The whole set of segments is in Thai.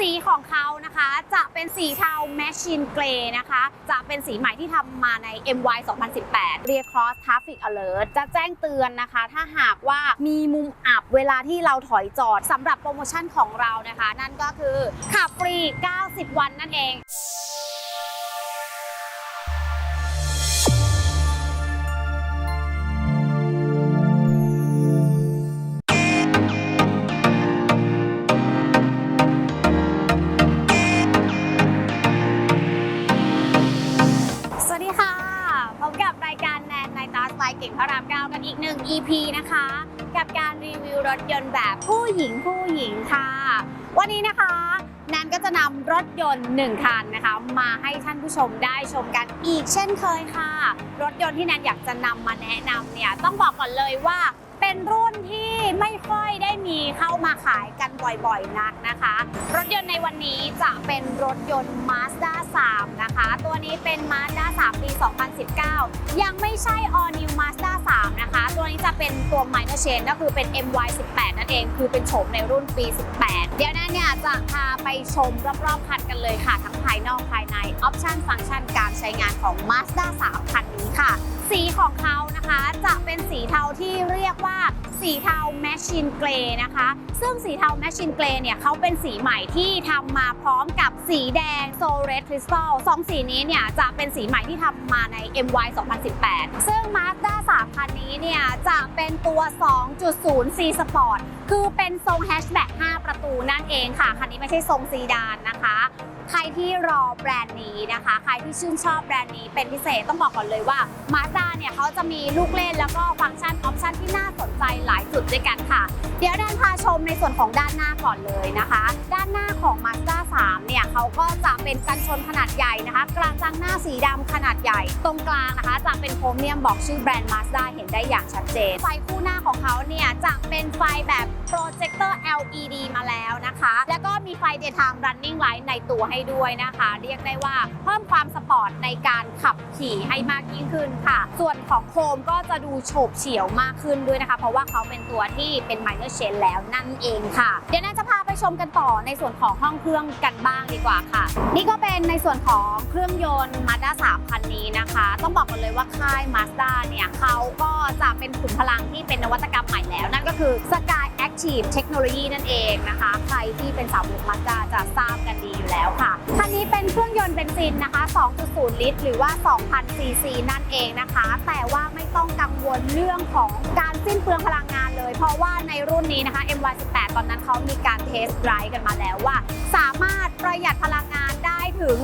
สีของเขานะคะจะเป็นสีเทา Machine Grey นะคะ จะเป็นสีใหม่ที่ทำมาใน MY 2018 Rear Cross Traffic Alert จะแจ้งเตือนนะคะ ถ้าหากว่ามีมุมอับเวลาที่เราถอยจอดสำหรับโปรโมชั่นของเรานะคะ นั่นก็คือขับฟรี 90 วันนั่นเอง EP นะคะ กับการรีวิวรถยนต์แบบผู้หญิงผู้หญิงค่ะ วันนี้นะคะแนนก็จะนำรถยนต์ 1 คันนะคะ มาให้ท่านผู้ชมได้ชมกันอีกเช่นเคยค่ะ รถยนต์ที่แนนอยากจะนำมาแนะนำเนี่ยต้องบอกก่อนเลยว่าเป็นรุ่นที่ ไม่ค่อยได้มีเข้ามาขายกันบ่อยๆนักนะคะ รถยนต์ในวันนี้จะเป็นรถยนต์ Mazda 3 นะคะ ตัวนี้เป็น Mazda 3 ปี 2019 ยังไม่ใช่ All New Mazda 3 นะคะ ตัวนี้จะเป็นตัว Minor Change ก็คือเป็น MY 18 นั่นเอง คือเป็นโฉมในรุ่นปี 18 เดี๋ยวนั้นเนี่ยจะพาไปชมรอบๆคันกันเลยค่ะ ทั้งภายนอกภายในออปชันฟังก์ชันการใช้งานของ Mazda 3 คันนี้ค่ะ สีของเขานะคะจะเป็นสีเทาที่เรียกว่าสีเทา Machine Grey นะคะ ซึ่งสีเทา Machine Grey เนี่ยเขาเป็นสีใหม่ที่ทำมาพร้อมกับสีแดง Soul Red Crystal สองสีนี้เนี่ยจะเป็นสีใหม่ที่ทำมาใน MY 2018 ซึ่ง Mazda 3คันนี้เนี่ยจะเป็นตัว 2.0 C Sport คือเป็นทรงแฮชแบ็ก5ประตูนั่นเองค่ะ คันนี้ไม่ใช่ทรงซีดานนะคะ ใครที่รอแบรนด์นี้นะคะ ใครที่ชื่นชอบแบรนด์นี้เป็นพิเศษต้องบอกก่อนเลยว่า Mazda เนี่ยเขาจะมีลูกเล่นแล้วก็ฟังก์ชันออปชันที่น่าสนใจหลายจุดด้วยกันค่ะ เดี๋ยวด้านพาชมในส่วนของด้านหน้าก่อนเลยนะคะ ด้านหน้าของ Mazda 3 เนี่ยเขาก็จะเป็นกันชนขนาดใหญ่นะคะ กลางจังหน้าสีดำขนาดใหญ่ ตรงกลางนะคะจะเป็นโครเมียมบอกชื่อแบรนด์ Mazda เห็นได้อย่างชัดเจน ไฟคู่หน้าของเขาเนี่ยจะเป็นไฟแบบโปรเจคเตอร์ LED มาแล้วนะคะ แล้วก็มีไฟ daytime running light ในตัวให้ด้วยนะคะ เรียกได้ว่าเพิ่มความสปอร์ตในการขับขี่ให้มากยิ่งขึ้นค่ะ ส่วนของโคมก็จะดูโฉบเฉี่ยวมากขึ้นด้วยนะคะ เพราะว่าเขาเป็นตัวที่เป็น minor change แล้วนั่นเองค่ะ เดี๋ยวน่าจะพาไปชมกันต่อในส่วนของห้องเครื่องกันบ้างดีกว่าค่ะ นี่ก็เป็นในส่วนของเครื่องยนต์ Mazda 3คันนี้นะคะ ต้องบอกกันเลยว่าค่าย Mazda เนี่ยเขาก็จะเป็นขุมพลังที่เป็นนวัตกรรมใหม่แล้ว นั่นก็คือ Sky Active Technology นั่นเองนะคะ ใครที่เป็นสาวก Mazda จะทราบกันดีอยู่แล้วค่ะคันนี้เป็นเครื่องยนต์เบนซินนะคะ 2.0 ลิตร หรือว่า 2,000 ซีซีนั่นเองนะคะ แต่ว่าไม่ต้องกังวลเรื่องของการสิ้นเปลืองพลังงานเลย เพราะว่าในรุ่นนี้นะคะ MY18 ตอนนั้นเขามีการเทสไดรฟ์กันมาแล้วว่า สามารถประหยัดพลังงานได้ถึง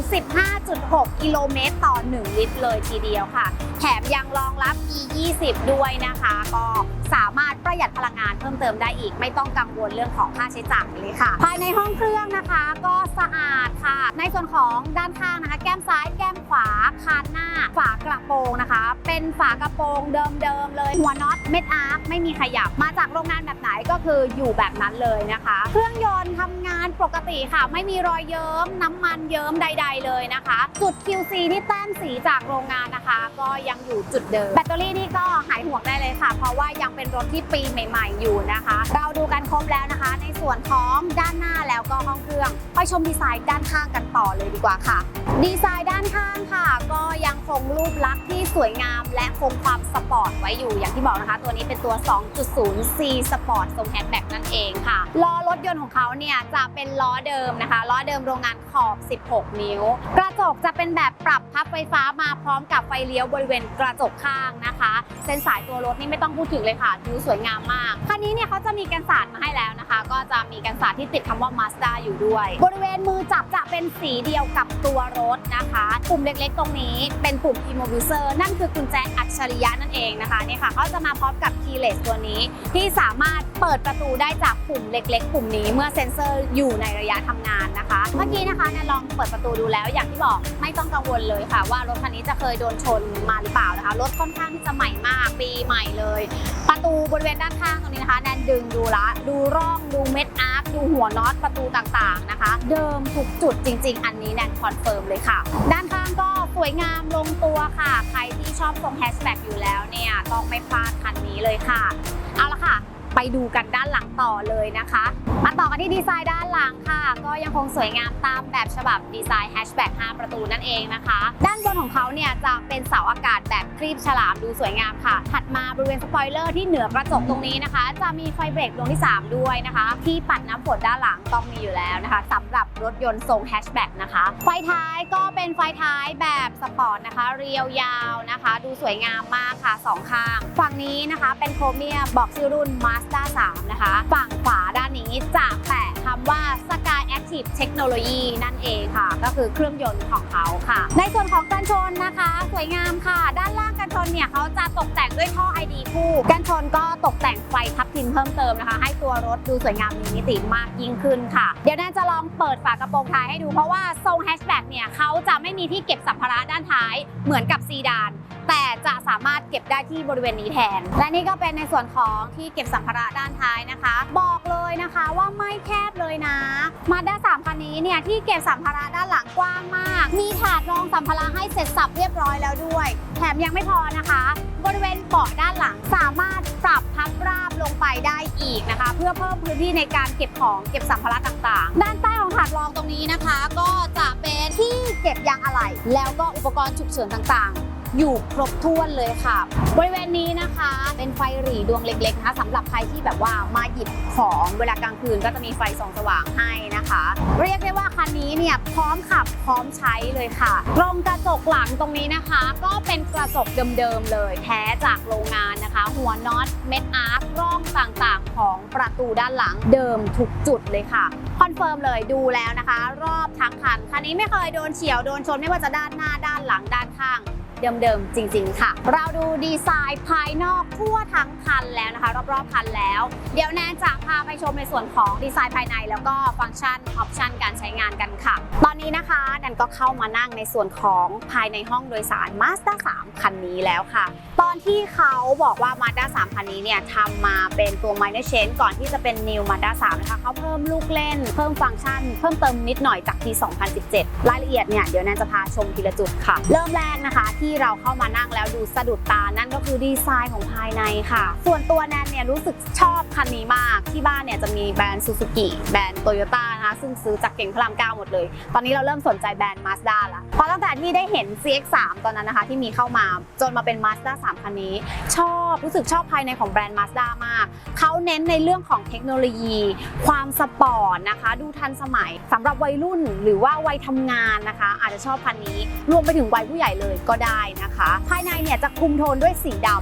15.6 กิโลเมตรต่อ 1 ลิตรเลยทีเดียวค่ะ แถมยังรองรับ E20 ด้วยนะคะก็ สามารถประหยัดพลังงานเพิ่มเติมได้อีก ไม่ต้องกังวลเรื่องของค่าใช้จ่ายเลยค่ะ ภายในห้องเครื่องนะคะก็สะอาดค่ะ ในส่วนของด้านข้างนะคะ แก้มซ้ายแก้มขวาคานหน้า ฝากระโปรงนะคะ เป็นฝากระโปรงเดิมๆเลย หัวน็อตเม็ดอาร์คไม่มีขยับมาจากโรงงานแบบไหนก็คืออยู่แบบนั้นเลยนะคะ เครื่องยนต์ทำงานปกติค่ะ ไม่มีรอยเยิ้มน้ำมันเยิ้มใด ๆ เลยนะคะ จุด QC ที่แต้มสีจากโรงงานนะคะ ก็ยังอยู่จุดเดิมแบตเตอรี่นี่ก็หายห่วงได้เลยค่ะ เพราะว่ายังเป็นรถที่ปีใหม่ ๆ อยู่นะคะ เราดูกันครบแล้วนะคะ ในส่วนของด้านหน้าแล้วก็ห้องเครื่องไปชมดีไซน์ด้านข้างกันต่อเลยดีกว่าค่ะ ดีไซน์ด้านข้างค่ะ ก็ยังคงรูปลักษณ์ที่สวยงาม และคงความสปอร์ตไว้อยู่อย่างที่บอกนะคะ ตัวนี้เป็นตัว 2.0 C Sport ทรงแฮชแบ็กนั่นเองค่ะล้อรถยนต์ของเขาเนี่ยจะเป็นล้อเดิมนะคะล้อเดิมโรงงานขอบ 16 นิ้ว กระจกจะเป็นแบบปรับพับไฟฟ้ามาพร้อมกับไฟเลี้ยวบริเวณกระจกข้างนะคะ เส้นสายตัวรถนี่ไม่ต้องพูดถึงเลยค่ะดูสวยงามมากคันนี้เนี่ยเขาจะมีกันสาดมาให้แล้วนะคะ ก็จะมีกันสาดที่ติดคำว่า Mazda อยู่ด้วย บริเวณมือจับจะเป็นสีเดียวกับตัวรถนะคะ ปุ่มเล็กๆ ตรงนี้เป็นปุ่ม Immobilizer นั่นคือกุญแจอัจฉริยะนั่นเองนะคะนี่ค่ะเขาจะมาพร้อมกับ keyless ตัวนี้ ที่สามารถเปิดประตูได้จากปุ่มเล็ก ๆ ปุ่มนี้เมื่อเซ็นเซอร์อยู่ในระยะทำงานนะคะ เมื่อกี้นะคะเนี่ยลองเปิดประตูดูแล้วอย่างที่บอกไม่ต้องกังวลเลยค่ะ ว่ารถคันนี้จะเคยโดนชนมาหรือเปล่านะคะรถค่อนข้างที่จะใหม่มากปีใหม่เลยประตูบริเวณด้านข้างตรงนี้นะคะแนนดึงดูละ ดูร่องดูเม็ดอาร์คดูหัวน็อตประตูต่างๆนะคะ เดิมทุกจุดจริง ๆ อันนี้แนนคอนเฟิร์มเลยค่ะ ด้านข้างก็สวยงามลงตัวค่ะ ใครที่ชอบทรงแฮชแบ็กอยู่แล้วเนี่ยต้องไม่พลาดคันนี้เลยค่ะ เอาละค่ะ ไปดูกันด้านหลังต่อเลยนะคะ มาต่อกันที่ดีไซน์ด้านหลังค่ะ ก็ยังคงสวยงามตามแบบฉบับดีไซน์แฮชแบ็ก5ประตูนั่นเองนะคะ ด้านบนของเขาเนี่ยจะเป็นเสาอากาศแบบครีบฉลามดูสวยงามค่ะ ถัดมาบริเวณสปอยเลอร์ที่เหนือกระจกตรงนี้นะคะ จะมีไฟเบรกดวงที่ 3 ด้วยนะคะ ที่ปัดน้ำฝนด้านหลังต้องมีอยู่แล้วนะคะสำหรับรถยนต์ทรงแฮชแบ็กนะคะ ไฟท้ายก็เป็นไฟท้ายแบบสปอร์ตนะคะ เรียวยาวนะคะ ดูสวยงามมากค่ะสองข้าง ฝั่งนี้นะคะเป็นโครเมียมบอกชื่อรุ่นมา Mazda 3 นะคะ ฝั่งขวาด้านนี้จะแปะคำว่า Sky Active Technology นั่นเองค่ะ ก็คือเครื่องยนต์ของเขาค่ะ ในส่วนของกันชนนะคะ สวยงามค่ะ ด้านล่างกันชนเนี่ยเขาจะตกแต่งด้วยท่อ ID คู่กันชนก็ตกแต่งไฟทับทิมเพิ่มเติมนะคะ ให้ตัวรถดูสวยงามมีมิติมากยิ่งขึ้นค่ะ เดี๋ยวแนนจะลองเปิดฝากระโปรงท้ายให้ดูเพราะว่าทรงแฮชแบ็กเนี่ยเขาจะไม่มีที่เก็บสัมภาระด้านท้ายเหมือนกับซีดาน แต่จะสามารถเก็บได้ที่บริเวณนี้แทน และนี่ก็เป็นในส่วนของที่เก็บสัมภาระด้านท้ายนะคะ บอกเลยนะคะว่าไม่แคบเลยนะมาด้า3คันนี้เนี่ยที่เก็บสัมภาระด้านหลังกว้างมาก มีถาดรองสัมภาระให้เสร็จสับเรียบร้อยแล้วด้วย แถมยังไม่พอนะคะ บริเวณเบาะด้านหลังสามารถปรับพับราบลงไปได้อีกนะคะ เพื่อเพิ่มพื้นที่ในการเก็บของเก็บสัมภาระต่างๆ ด้านใต้ของถาดรองตรงนี้นะคะ ก็จะเป็นที่เก็บยางอะไหล่แล้วก็อุปกรณ์ฉุกเฉินต่างๆ อยู่ครบถ้วนเลยค่ะ บริเวณนี้นะคะ เป็นไฟหรี่ดวงเล็กๆนะคะสำหรับใครที่แบบว่ามาหยิบของเวลากลางคืนก็จะมีไฟส่องสว่างให้นะคะ เรียกได้ว่าคันนี้เนี่ยพร้อมขับพร้อมใช้เลยค่ะตรงกระจกหลังตรงนี้นะคะ ก็เป็นกระจกเดิมๆเลยแท้จากโรงงานนะคะ หัวน็อตเม็ดอาร์คร่องต่างๆ ของประตูด้านหลังเดิมทุกจุดเลยค่ะคอนเฟิร์มเลยดูแล้วนะคะ รอบทั้งคันคันนี้ไม่เคยโดนเฉียวโดนชนไม่ว่าจะด้านหน้าด้านหลังด้านข้าง เดิมๆ จริง ๆ ค่ะ เราดูดีไซน์ภายนอกทั่วทั้งคันแล้วนะคะ รอบๆคันแล้ว เดี๋ยวแนนจะพาไปชมในส่วนของดีไซน์ภายในแล้วก็ฟังก์ชันออปชันการใช้งานกันค่ะต นี้นะคะแนนก็เข้ามานั่งในส่วนของภายในห้องโดยสาร Mazda 3 คันนี้แล้วค่ะ ตอนที่เขาบอกว่า Mazda 3 คันนี้เนี่ยทำมาเป็นตัว minor change ก่อนที่จะเป็น New Mazda 3 นะคะเขาเพิ่มลูกเล่น เพิ่มฟังก์ชัน เพิ่มเติมนิดหน่อยจากปี2017 รายละเอียดเนี่ยเดี๋ยวแนนจะพาชมทีละจุดค่ะ เริ่มแรกนะคะที่เราเข้ามานั่งแล้วดูสะดุดตานั่นก็คือดีไซน์ของภายในค่ะ ส่วนตัวแนนเนี่ยรู้สึกชอบคันนี้มากที่บ้านเนี่ยจะมีแบรนด์ซูซูกิแบรนด์โตโยต้านะคะซึ่งซื้อจากเก่งพระรามเก้าหมดเลยตอนนี้เราเริ่มสนใจแบรนด์ Mazda ละเพราะตั้งแต่ที่ได้เห็น CX3 ตอนนั้นนะคะ ที่มีเข้ามาจนมาเป็น Mazda 3 คันนี้ ชอบรู้สึกชอบภายในของแบรนด์ Mazda มาก เขาเน้นในเรื่องของเทคโนโลยี ความสปอร์ตนะคะ ดูทันสมัยสำหรับวัยรุ่นหรือว่าวัยทำงานนะคะ อาจจะชอบคันนี้ รวมไปถึงวัยผู้ใหญ่เลยก็ได้นะคะ ภายในเนี่ยจะคุมโทนด้วยสีดำ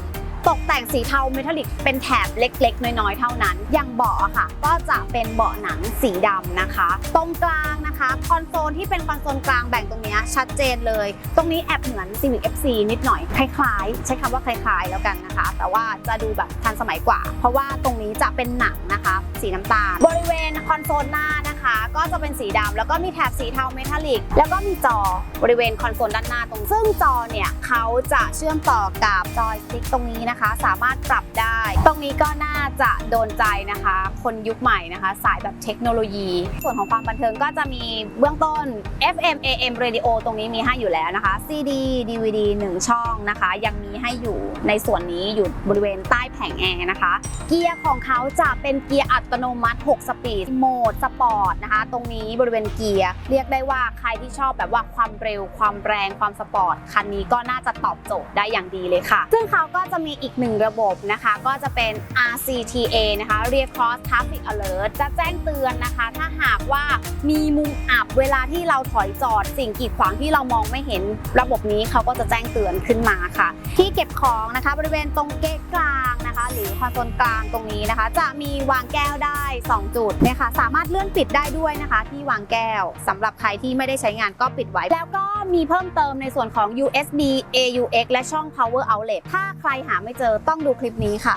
ตกแต่งสีเทาเมทัลลิกเป็นแถบเล็กๆ น้อยๆ เท่านั้น อย่างเบาะค่ะ ก็จะเป็นเบาะหนังสีดำนะคะ ตรงกลาง นะคะคอนโซลที่เป็นคอนโซลกลางแบ่งตรงนี้ชัดเจนเลย ตรงนี้แอบเหมือน Civic FC นิดหน่อย คล้ายๆ ใช้คำว่าคล้ายๆแล้วกันนะคะ แต่ว่าจะดูแบบทันสมัยกว่า เพราะว่าตรงนี้จะเป็นหนังนะคะ สีน้ำตาล บริเวณคอนโซลหน้านะคะ ก็จะเป็นสีดำแล้วก็มีแถบสีเทาเมทัลลิก แล้วก็มีจอบริเวณคอนโซลด้านหน้าตรง ซึ่งจอเนี่ยเขาจะเชื่อมต่อกับจอยสติ๊กตรงนี้นะคะ สามารถปรับได้ ตรงนี้ก็น่าจะโดนใจนะคะ คนยุคใหม่นะคะ สายแบบเทคโนโลยี ส่วนของความบันเทิงก็จะมีเบื้องต้น FM AM Radio ตรงนี้มีให้อยู่แล้วนะคะ CD DVD 1 ช่องนะคะ ยังมีให้อยู่ในส่วนนี้อยู่บริเวณใต้แผงแอร์นะคะ เกียร์ของเขาจะเป็นเกียร์อัตโนมัติ 6 สปีดโหมดสปอร์ตนะคะ ตรงนี้บริเวณเกียร์ เรียกได้ว่าใครที่ชอบแบบว่าความเร็วความแรงความสปอร์ต คันนี้ก็น่าจะตอบโจทย์ได้อย่างดีเลยค่ะ ซึ่งเขาก็จะมีอีกหนึ่งระบบนะคะ ก็จะเป็น RCTA นะคะ Rear Cross Traffic Alert จะแจ้งเตือนนะคะ ถ้าหากว่ามีมุมอับ เวลาที่เราถอยจอดสิ่งกีดขวางที่เรามองไม่เห็นระบบนี้เขาก็จะแจ้งเตือนขึ้นมาค่ะ ที่เก็บของนะคะ บริเวณตรงเกะกลางนะคะ หรือคอนโซลกลางตรงนี้นะคะ จะมีวางแก้วได้ 2 จุดเนี่ยค่ะสามารถเลื่อนปิดได้ด้วยนะคะ ที่วางแก้วสำหรับใครที่ไม่ได้ใช้งานก็ปิดไว้ แล้วก็มีเพิ่มเติมในส่วนของ USB AUX และช่อง Power Outlet ถ้าใครหาไม่เจอต้องดูคลิปนี้ค่ะ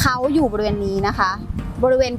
เขาอยู่บริเวณนี้นะคะ บริเวณ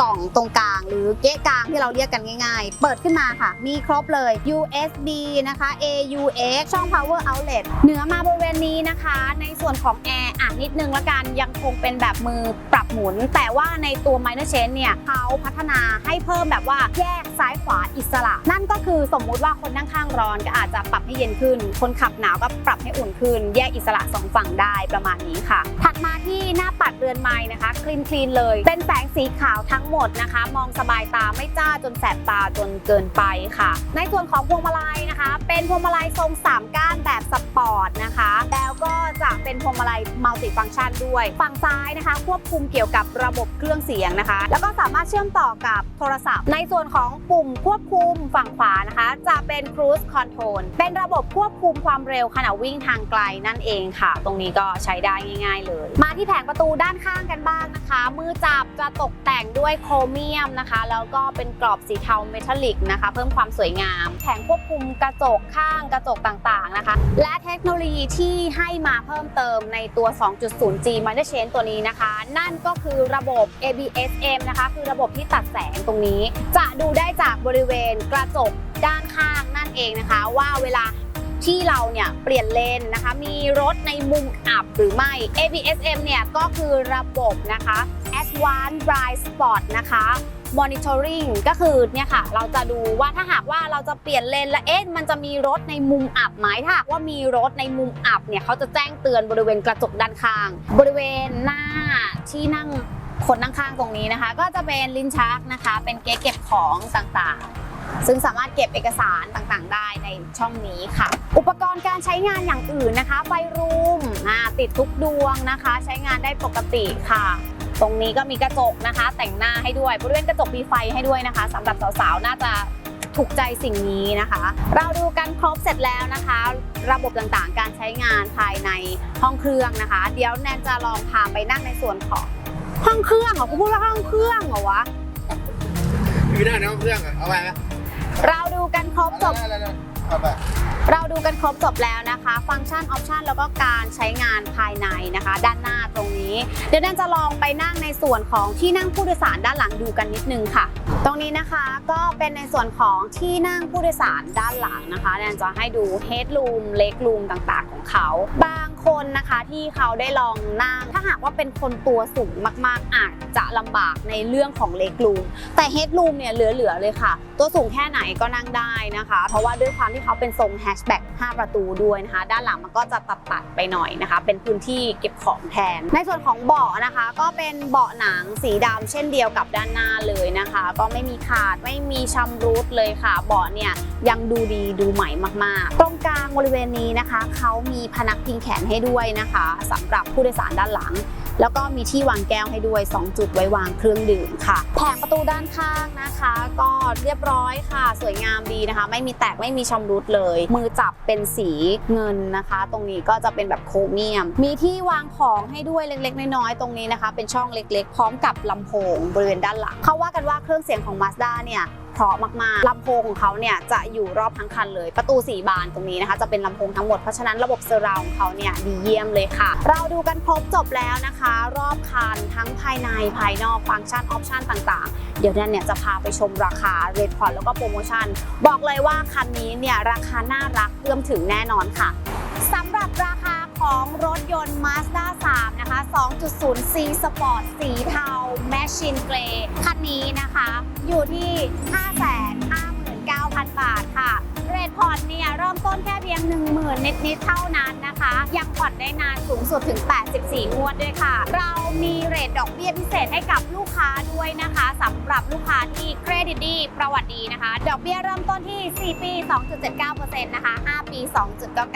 กล่องตรงกลาง หรือเก๊ะกลางที่เราเรียกกันง่ายๆ เปิดขึ้นมาค่ะ มีครบเลย USB นะคะ AUX ช่อง power outlet เหนือมาบริเวณนี้นะคะ ในส่วนของแอร์อะนิดนึงละกันยังคงเป็นแบบมือปรับหมุน แต่ว่าในตัว minor change เนี่ยเขาพัฒนาให้เพิ่มแบบว่าแยกซ้ายขวาอิสระ นั่นก็คือสมมุติว่าคนนั่งข้างร้อนก็อาจจะปรับให้เย็นขึ้น คนขับหนาวก็ปรับให้อุ่นขึ้น แยกอิสระสองฝั่งได้ประมาณนี้ค่ะ ถัดมาที่หน้าปัดเรือนไม้นะคะคลีนคลีนเลย เป็นแสงสีขาวทั้งหมดนะคะ มองสบายตาไม่จ้าจนแสบตาจนเกินไปค่ะ ในส่วนของพวงมาลัยนะคะ เป็นพวงมาลัยทรงสามก้านแบบสปอร์ตนะคะ แล้วก็จะเป็นพวงมาลัยมัลติฟังก์ชันด้วย ฝั่งซ้ายนะคะ ควบคุมเกี่ยวกับระบบเครื่องเสียงนะคะ แล้วก็สามารถเชื่อมต่อกับโทรศัพท์ ในส่วนของปุ่มควบคุมฝั่งขวานะคะ จะเป็น Cruise Control เป็นระบบควบคุมความเร็วขณะวิ่งทางไกลนั่นเองค่ะ ตรงนี้ก็ใช้ได้ง่าย ๆ เลย มาที่แผงประตูด้านข้างกันบ้างนะคะ มือจับจะตกแต่งด้วยโครเมียมนะคะ แล้วก็เป็นกรอบสีเทาเมทัลลิกนะคะ เพิ่มความสวยงาม แผงควบคุมกระจกข้างกระจกต่างๆนะคะ และเทคโนโลยีที่ให้มาเพิ่มเติมในตัว 2.0G Minor Change ตัวนี้นะคะ นั่นก็คือระบบ ABSM นะคะ คือระบบที่ตัดแสงตรงนี้ จะดูได้จากบริเวณกระจกด้านข้างนั่นเองนะคะ ว่าเวลาที่เราเนี่ยเปลี่ยนเลนนะคะ มีรถในมุมอับหรือไม่ ABSM เนี่ยก็คือระบบนะคะ Advanced Blind Spot นะคะ Monitoring ก็คือเนี่ยค่ะ เราจะดูว่าถ้าหากว่าเราจะเปลี่ยนเลนแล้วเอ๊ะมันจะมีรถในมุมอับไหมถ้าหากว่ามีรถในมุมอับเนี่ยเขาจะแจ้งเตือนบริเวณกระจกด้านข้าง บริเวณหน้าที่นั่งคนนั่งข้างตรงนี้นะคะ ก็จะเป็นลิ้นชักนะคะ เป็นเก๊เก็บของต่างๆซึ่งสามารถเก็บเอกสารต่างๆ ได้ในช่องนี้ค่ะ อุปกรณ์การใช้งานอย่างอื่นนะคะ ไฟรูมติดทุกดวงนะคะ ใช้งานได้ปกติค่ะ ตรงนี้ก็มีกระจกนะคะ แต่งหน้าให้ด้วย บริเวณกระจกมีไฟให้ด้วยนะคะสำหรับสาวๆ น่าจะถูกใจสิ่งนี้นะคะ เราดูกันครบเสร็จแล้วนะคะ ระบบต่างๆ การใช้งานภายในห้องเครื่องนะคะ เดี๋ยวแนนจะลองพาไปนั่งในส่วนของห้องเครื่องเหรอกูพูดว่าห้องเครื่องเหรอวะอยู่หน้าในห้องเครื่องอะเอาไปไหมเราดูกันครบจบ เราดูกันครบจบแล้วนะคะ ฟังก์ชันออปชันแล้วก็การใช้งานภายในนะคะ ด้านหน้าตรงนี้ เดี๋ยวแนนจะลองไปนั่งในส่วนของที่นั่งผู้โดยสารด้านหลังดูกันนิดนึงค่ะ ตรงนี้นะคะก็เป็นในส่วนของที่นั่งผู้โดยสารด้านหลังนะคะแนนจะให้ดู headroom leg room ต่างๆ ของเขาบาง คนนะคะที่เขาได้ลองนั่ง ถ้าหากว่าเป็นคนตัวสูงมากๆอาจจะลำบากในเรื่องของ leg room แต่ headroom เนี่ยเหลือๆเลยค่ะ ตัวสูงแค่ไหนก็นั่งได้นะคะ เพราะว่าด้วยความที่เขาเป็นทรง hatchback 5ประตูด้วยนะคะ ด้านหลังมันก็จะตัดๆไปหน่อยนะคะ เป็นพื้นที่เก็บของแทน ในส่วนของเบาะนะคะ ก็เป็นเบาะหนังสีดำเช่นเดียวกับด้านหน้าเลยนะคะ ก็ไม่มีขาดไม่มีชำรุดเลยค่ะ เบาะเนี่ยยังดูดีดูใหม่มากๆ ตรงกลางบริเวณนี้นะคะเขามีพนักพิงแขนให้ให้ด้วยนะคะสำหรับผู้โดยสารด้านหลัง แล้วก็มีที่วางแก้วให้ด้วย 2 จุดไว้วางเครื่องดื่มค่ะ แผงประตูด้านข้างนะคะ ก็เรียบร้อยค่ะ สวยงามดีนะคะ ไม่มีแตกไม่มีชำรุดเลย มือจับเป็นสีเงินนะคะ ตรงนี้ก็จะเป็นแบบโครเมียม มีที่วางของให้ด้วยเล็กๆน้อยๆตรงนี้นะคะ เป็นช่องเล็กๆ พร้อมกับลำโพงบริเวณด้านหลังเขาว่ากันว่าเครื่องเสียงของ Mazda เนี่ย เพราะมากๆลำโพงของเขาเนี่ยจะอยู่รอบทั้งคันเลย ประตู 4 บานตรงนี้นะคะจะเป็นลำโพงทั้งหมด เพราะฉะนั้นระบบเซอร์ราวของเขาเนี่ยดีเยี่ยมเลยค่ะ เราดูกันครบจบแล้วนะคะ รอบคันทั้งภายในภายนอกฟังก์ชันออปชันต่างๆ เดี๋ยวแนนเนี่ยจะพาไปชมราคาเรทพอร์ตแล้วก็โปรโมชั่น บอกเลยว่าคันนี้เนี่ยราคาน่ารักเอื้อมถึงแน่นอนค่ะสำหรับรา ของรถยนต์ Mazda 3 นะคะ 2.0 C Sport สีเทา Machine Gray คันนี้นะคะ อยู่ที่ 559,000 บาทค่ะ เรทผ่อนเนี่ยเริ่มต้นแค่เพียง 10,000นิดๆเท่านั้นนะคะ ยังผ่อนได้นานสูงสุดถึง 84 งวดด้วยค่ะ เรามีเรทดอกเบี้ยพิเศษให้กับลูกค้าด้วยนะคะสำหรับลูกค้าที่เครดิตดีประวัติดีนะคะ ดอกเบี้ยเริ่มต้นที่ 4 ปี 2.79%นะคะ 5 ปี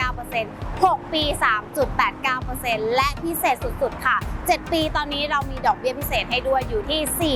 2.99% 6 ปี 3.89%และพิเศษสุดๆค่ะ 7 ปีตอนนี้เรามีดอกเบี้ยพิเศษให้ด้วยอยู่ที่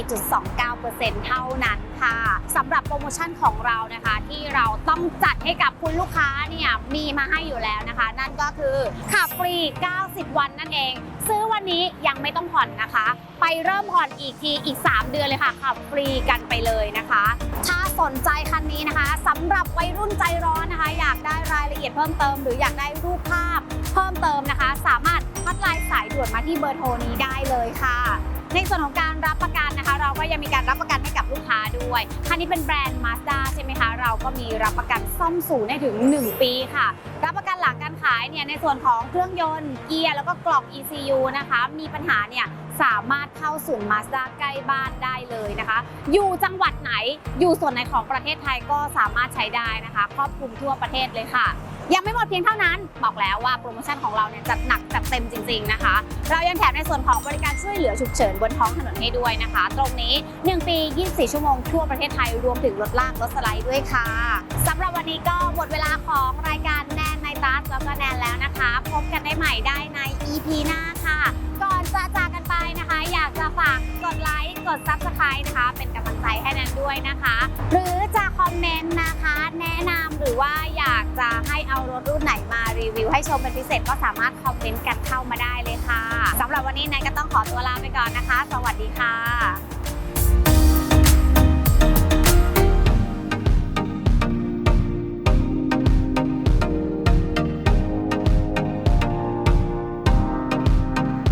4.29%เท่านั้นค่ะสำหรับโปรโมชั่นของเรานะคะที่เราต้องจัดให้กับคุณลูกค้าเนี่ยมีมาให้อยู่แล้วนะคะ นั่นก็คือขับฟรี 90 วันนั่นเอง ซื้อวันนี้ยังไม่ต้องผ่อนนะคะ ไปเริ่มผ่อนอีกทีอีก 3 เดือนเลยค่ะขับฟรีกันไปเลยนะคะ ถ้าสนใจคันนี้นะคะสำหรับวัยรุ่นใจร้อนนะคะ อยากได้รายละเอียดเพิ่มเติม หรืออยากได้รูปภาพ เพิ่มเติมนะคะ สามารถพัดไลน์สายด่วนมาที่เบอร์โทรนี้ได้เลยค่ะ ในส่วนของการรับประกันนะคะ เราก็ยังมีการรับประกันให้กับลูกค้าด้วยคันนี้เป็นแบรนด์ Mazda ใช่ไหมคะ เราก็มีรับประกันซ่อมศูนย์ได้ถึง 1 ปีค่ะ รับประกันหลังการขายเนี่ยในส่วนของเครื่องยนต์เกียร์แล้วก็กล่อง ECU นะคะ มีปัญหาเนี่ยสามารถเข้าศูนย์ Mazda ใกล้บ้านได้เลยนะคะ อยู่จังหวัดไหนอยู่ส่วนไหนของประเทศไทยก็สามารถใช้ได้นะคะ ครอบคลุมทั่วประเทศเลยค่ะ ยังไม่หมดเพียงเท่านั้น บอกแล้วว่าโปรโมชั่นของเราเนี่ยจัดหนักจัดเต็มจริง ๆนะคะ เรายังแถมในส่วนของบริการช่วยเหลือฉุกเฉินบนท้องถนนให้ด้วยนะคะ ตรงนี้ 1 ปี 24 ชั่วโมงทั่วประเทศไทยรวมถึงรถลากรถสไลด์ด้วยค่ะสำหรับวันนี้ก็หมดเวลาของรายการแนนในตัสแล้วก็แนนแล้วนะคะ พบกันได้ใหม่ได้ใน EP หน้าค่ะ ก่อนจะจากกันไปนะคะ อยากจะฝากกดไลค์กด Subscribe นะคะเป็น ใจให้แนนด้วยนะคะ หรือจะคอมเมนต์นะคะ แนะนำหรือว่าอยากจะให้เอารถรุ่นไหนมารีวิว ให้ชมเป็นพิเศษก็สามารถคอมเมนต์กันเข้ามาได้เลยค่ะสำหรับวันนี้แนนก็ต้องขอตัวลาไปก่อนนะคะ สวัสดีค่ะ